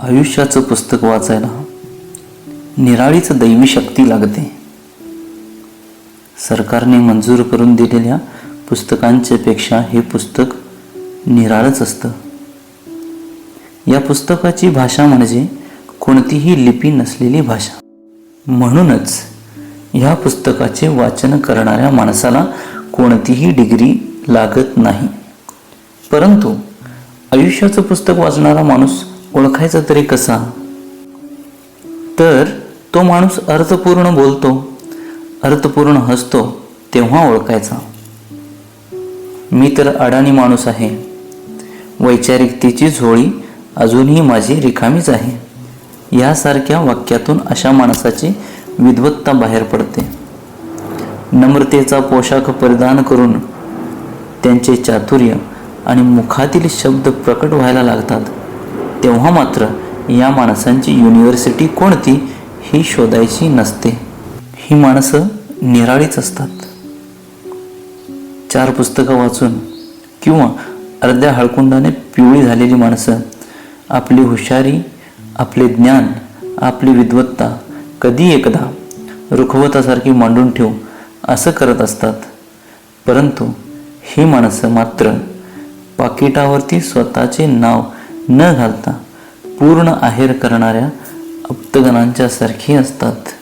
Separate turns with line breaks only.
आयुष्याचं पुस्तक वाचायला निराळीच दैवी शक्ती लागते. सरकारने मंजूर करून दिलेल्या पुस्तकांच्या पेक्षा हे पुस्तक निराळच असतं. या पुस्तकाची भाषा म्हणजे कोणतीही लिपी नसलेली भाषा. म्हणूनच ह्या पुस्तकाचे वाचन करणाऱ्या माणसाला कोणतीही डिग्री लागत नाही. परंतु आयुष्याचं पुस्तक वाचणारा माणूस ओळखायचा तरी कसा? तर तो माणूस अर्थपूर्ण बोलतो अर्थपूर्ण हसतो तेव्हा ओळखायचा. मी तर अडाणी माणूस आहे. वैचारिकतेची झोळी अजूनही माझी रिकामीच आहे. यासारख्या वाक्यातून अशा माणसाची विद्वत्ता बाहेर पडते. नम्रतेचा पोशाख परिधान करून त्यांचे चातुर्य आणि मुखातील शब्द प्रकट व्हायला लागतात. तेव्हा मात्र या माणसांची युनिव्हर्सिटी कोणती ही शोधायची नसते. ही माणसं निराळीच असतात. चार पुस्तकं वाचून किंवा अर्ध्या हळकुंडाने पिवळी झालेली माणसं आपली हुशारी आपले ज्ञान आपली विद्वत्ता कधी एकदा रुखवतासारखी मांडून ठेवू असं करत असतात. परंतु ही माणसं मात्र पाकिटावरती स्वतःचे नाव न घालता पूर्ण आहेर करणाऱ्या अप्तगणांच्या सारखी असतात.